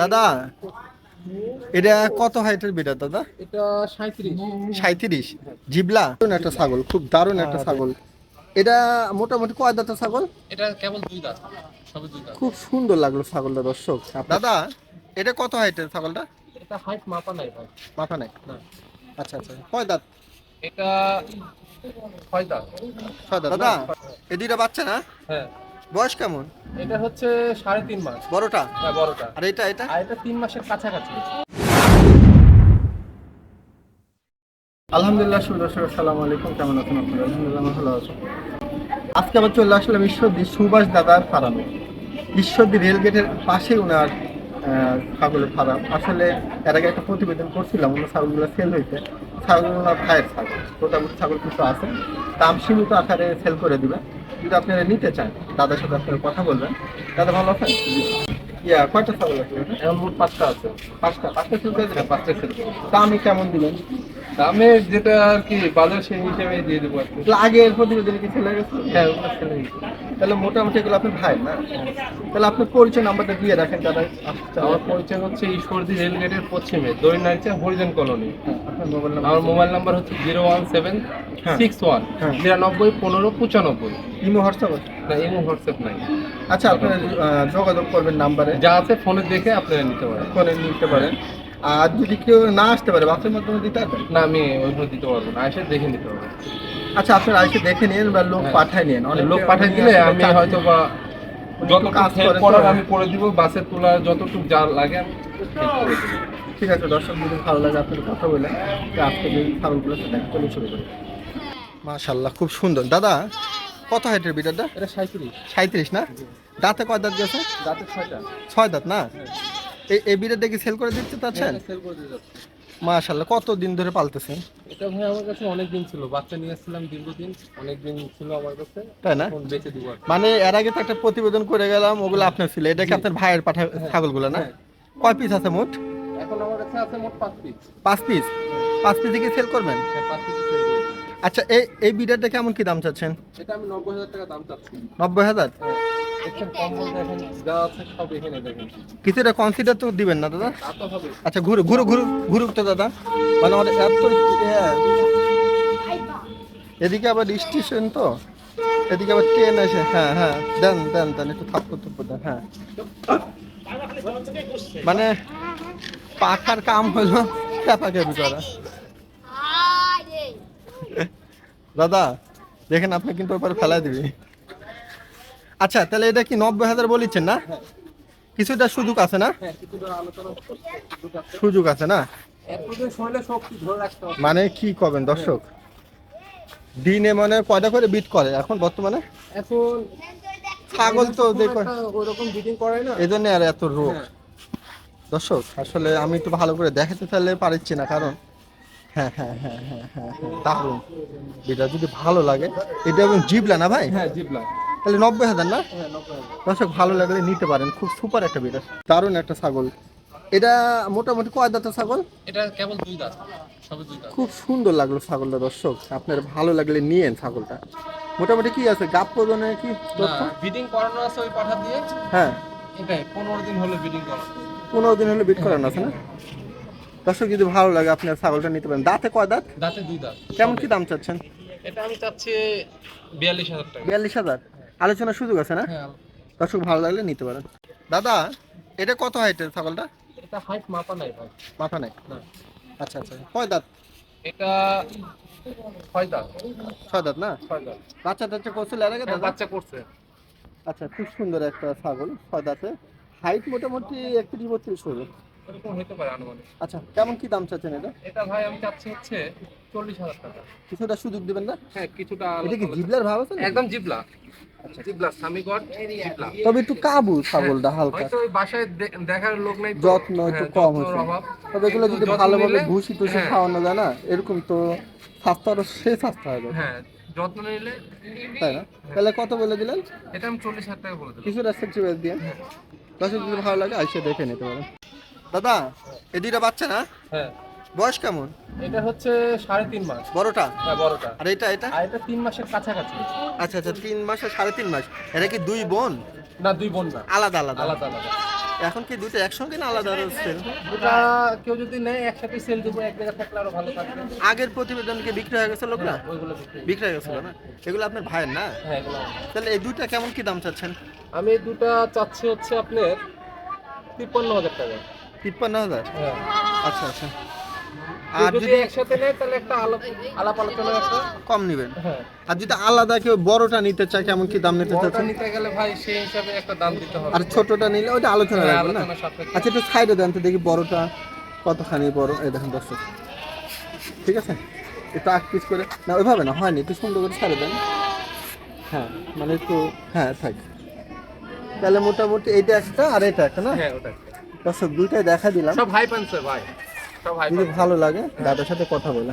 দাদা এটা কত হাইটের বিটা দাদা? এটা সাঁত্রিশ সাঁত্রিশ জিবলা? একটা ছাগল খুব দারুণ একটা ছাগল। এটা মোটামুটি কয় দাঁতের ছাগল? এটা কেবল দুই দাঁত খুব সুন্দর লাগল ছাগলটা দর্শক। দাদা এটা কত হাইটের ছাগলটা? এটা হাইট মাপা নাই ভাই। মাথা নাই? আচ্ছা আচ্ছা। কয় দাঁত? এটা ছয় দাঁত। ছয় দাঁত দাদা। এই দুইটা বাচ্চা না? হ্যাঁ। বয়স কেমন? এটা হচ্ছে সাড়ে তিন মাস। বড়টা? হ্যাঁ বড়টা। আর এটা এটা? আর এটা তিন মাসের কাছাকাছি। আলহামদুলিল্লাহ সুদর্শক আসসালামু আলাইকুম। কেমন আছেন আপনারা? আলহামদুলিল্লাহ আমি ভালো আছি। আজকে আবার চলে আসলাম ঈশ্বরদী সুভাষ দাদার ফার্মে। ঈশ্বরদী রেলগেটের পাশে ওনার আহ, ছাগলের ফার্ম। আসলে এর আগে একটা প্রতিবেদন করছিলাম ওনার ছাগলগুলো সেল হয়েছে ছাগলগুলো খায়ের ছাগল। মোটামুটি ছাগল কিছু আছে, দাম সীমিত আকারে সেল করে দিবেন যদি আপনারা নিতে চান দাদার সাথে আপনারা কথা বলবেন। দাদা ভালো আছেন ইয়া কয়টা ছাগল আছে এখন মোট পাঁচটা আছে। পাঁচটা পাঁচটা সেল করে হ্যাঁ পাঁচটা সেল দামই কেমন দিবেন? দামে যেটা আর কি বাজার সেই হিসেবে দিয়ে দেবো আর কি। আগের প্রতিবেদনে কি ছেলে গেছে? হ্যাঁ ওগুলো সেল তাহলে মোটামুটি এগুলো আপনার ভাই না? তাহলে আপনার পরিচয় নাম্বারটা দিয়ে রাখেন দাদা আচ্ছা আমার পরিচয় হচ্ছে ঈশ্বরদী রেলগেটের পশ্চিমে Doinaricha Harijan colony. Mobile number আমার মোবাইল নাম্বার হচ্ছে জিরো ওয়ান সেভেন হ্যাঁ। সিক্স ওয়ান হ্যাঁ। নিরানব্বই পনেরো পঁচানব্বই। ইমো হোয়াটসঅ্যাপ আছে? না এমন হোয়াটসঅ্যাপ নাই। আচ্ছা আপনারা যোগাযোগ করবেন নাম্বারে। যা আছে ফোনে দেখে আপনারা নিতে পারেন। ফোনে নিতে পারেন। আর যদি কেউ না আসতে পারে বাসের মাধ্যমে দিতে পারবেন না আমি ওইভাবে দিতে পারব না। এসে দেখে নিতে পারব। আচ্ছা আপনারা এসে দেখে নিন বা লোক হ্যাঁ। পাঠায় নিন। অনেক লোক পাঠিয়ে দিলে আমি হয়তো বা যত কাজ করার আমি করে দিব বাসে তোলা যতটুকু যা লাগে ঠিক আছে দর্শক যদি ভালো লাগে আপনার কথা বললেন আজকে যে ছাগলগুলো সেটা চলে শুরু করি মাশাল্লাহ খুব সুন্দর। দাদা কত হাইটের বিটারটা এটা সাঁত্রিশ সাঁত্রিশ না? দাঁতে কয় দাঁত গেছে? দাঁতের ছয়টা। ছয় দাঁত না? এই এই বিটারটা কি সেল করে দিতে চাচ্ছেন সেল করে যাচ্ছে মাশাল্লাহ কত দিন ধরে পালতেছেন? এটা ভাই আমার কাছে অনেক দিন ছিল। বাচ্চা নিয়ে আসছিলাম দীর্ঘদিন অনেক দিন ছিল আমার কাছে। তাই না? বেঁচে দিব মানে এর আগে তো একটা প্রতিবেদন করে গেলাম ওগুলো আপনার ছিল। এটা কি আপনার ভাইয়ের পাঠা ছাগলগুলো না? হ্যাঁ। কয় পিস আছে মোট? এখন আমার কাছে আছে মোট পাঁচ পিস পাঁচ পিস পাঁচ পিস কি সেল করবেন? হ্যাঁ পাঁচ পিস। আচ্ছা এই এই বিটারটা কেমন কি দাম চাচ্ছেন? এটা আমি নব্বই হাজার টাকা দাম চাচ্ছি। নব্বই হাজার? হ্যাঁ দেখছেন কম্বল দেখেন যা আছে সব এখানে দেখেন। কিছুটা কনসিডার তো দিবেন না দাদা? তা তো হবে আচ্ছা ঘুরু ঘুরু ঘুরু ঘুরুক তো দাদা। মানে আমাদের এত হ্যাঁ। এদিকে আবার স্টেশন তো। এদিকে আবার ট্রেন আছে হ্যাঁ হ্যাঁ দেন দেন দেন একটু থাপ্পর থুপ্পর দেন হ্যাঁ। মানে পাখার কাম হলো ক্যাপাকেপি করা দাদা দেখেন আপনি কিন্তু ওপরে ফেলাই দিবি। আচ্ছা তাহলে এটা কি নব্বই হাজার বলেছেন না? কিছুটা সুযোগ আছে না? হ্যাঁ। সুযোগ আছে। না? মানে কি করবেন দর্শক? দিনে মানে কয়টা করে বিট করে এখন বর্তমানে? এখন ছাগল তো দেখো ওইরকম বিডিং করে না। এই জন্য আর এত রোগ। হ্যাঁ। দর্শক আসলে আমি একটু ভালো করে দেখাতে তাহলে পারছি না কারণ হ্যাঁ হ্যাঁ হ্যাঁ হ্যাঁ হ্যাঁ হ্যাঁ দারুণ। এটা যদি ভালো লাগে এটা এবং জিবলা না ভাই? হ্যাঁ জিবলা। তাহলে নব্বই হাজার না? হ্যাঁ দর্শক ভালো লাগলে নিতে পারেন। খুব সুপার একটা বিটার দারুণ একটা ছাগল। এটা মোটামুটি কয় দাঁতের ছাগল? এটা কেবল দুই দাঁত। খুব সুন্দর লাগল ছাগলটা দর্শক। আপনার ভালো লাগলে নিয়েন ছাগলটা। মোটামুটি কি আছে? গাপ প্রজনে কি বিডিং করানো আছে ওই পাঠা দিয়ে। হ্যাঁ। এটাই পনেরো দিন হলো বিডিং করানো পনেরো দিন হলে বিট করানো আছে না? দর্শক যদি ভালো লাগে আপনার ছাগলটা নিতে পারেন। দাঁতে কয় দাঁত? দাঁতে দুই দাঁত। কেমন কি দাম চাচ্ছেন? এটা আমি চাচ্ছি বিয়াল্লিশ হাজার টাকা। বিয়াল্লিশ হাজার? আলোচনার সুযোগ আছে না? হ্যাঁ। দর্শক ভালো লাগলে নিতে পারেন। দাদা এটা কত হাইটের ছাগলটা? এটা হাইট মাথা নাই ভাই। মাথা নেই? আচ্ছা আচ্ছা। কয় দাঁত? এটা ছয় দাঁত। ছয় দাঁত না? ছয় দাঁত। বাচ্চা টাচ্চা করছিল এর আগে হ্যাঁ, বাচ্চা করছে। আচ্ছা খুব সুন্দর একটা ছাগল ছয় দাঁতে। হাইট মোটামুটি একত্রিশ বত্রিশ হবে। এরকম হতে পারে আনুমানিক। আচ্ছা কেমন কি দাম চাচ্ছেন এটা? এটা ভাই আমি চাচ্ছি হচ্ছে চল্লিশ হাজার টাকা। কিছুটা সুযোগ দিবেন না? হ্যাঁ কিছুটা এটা কি জিবলার ভাব আছে একদম জিবলা। তবে একটু কাবু ছাগলটা হালকা। বাসায় দেখার লোক নাই যত্ন একটু হ্যাঁ, কম হচ্ছে তবে এগুলো যদি ভালোভাবে ভুসি হ্যাঁ, খাওয়ানো যায় না এরকম তো স্বাস্থ্য আরও সে স্বাস্থ্য হবে। হ্যাঁ যত্ন নিলে তাই না? তাহলে কত বলে দিলেন? এটা আমি চল্লিশ হাজার টাকা বলে দিলাম। কিছুটা সেক্সিবাইজ দিয়ে। দর্শক যদি ভালো লাগে আইসে দেখে নিতে পারেন। দাদা এই দুইটা বাচ্চা না? হ্যাঁ। বয়স কেমন? এটা হচ্ছে সাড়ে তিন মাস। বড়টা? হ্যাঁ বড়টা। আর এটা এটা? আর এটা তিন মাসের কাছাকাছি। আচ্ছা আচ্ছা তিন মাস আর সাড়ে তিন মাস। এটা কি দুই বোন? না দুই বোন না। আলাদা আলাদা। আলাদা আলাদা। এখন কি দুটো একসঙ্গে না আলাদা রয়েছে দুটা কেউ যদি নেয় একসাথে সেল দেবো এক জায়গায় থাকলে আরও ভালো থাকবে। আগের প্রতিবেদন কি বিক্রি হয়ে গেছে লোকরা? ওইগুলো বিক্রি। হয়ে গেছিল না এগুলো আপনার ভাইয়ের না? হ্যাঁ এগুলো তাহলে এই দুইটা কেমন কি দাম চাচ্ছেন? আমি এই দুটা চাচ্ছি হচ্ছে আপনার তিপ্পান্ন হাজার টাকা। তিপ্পান্ন হাজার? হ্যাঁ। আচ্ছা আচ্ছা। আর যদি একসাথে নেয় তাহলে একটা আলাপ আলাপ আলোচনা একটা কম নেবেন। হ্যাঁ। আর যদি আলাদা কেউ বড়টা নিতে চায় কেমন কি দাম নিতে চাচ্ছেন? নিতে গেলে ভাই সেই হিসাবে একটা দাম দিতে হবে। আর ছোটটা নিলে ওইটা আলোচনা হ্যাঁ, রাখবেন না? আচ্ছা একটু সাইডে দেন তো দেখি বড়টা কতখানি বড়। এই দেখেন দর্শক ঠিক আছে? একটু আগ পিস করে না ওইভাবে না হয়নি একটু সুন্দর করে ছাড়ে দেন। হ্যাঁ মানে একটু হ্যাঁ থাক। তাহলে মোটামুটি এইটা একটা আর এটা একটা না? হ্যাঁ ওটা দর্শক দুইটাই দেখা দিলাম। সব ভাই পানছে ভাই। সব ভাই যদি ভালো লাগে দাদার সাথে কথা বলে।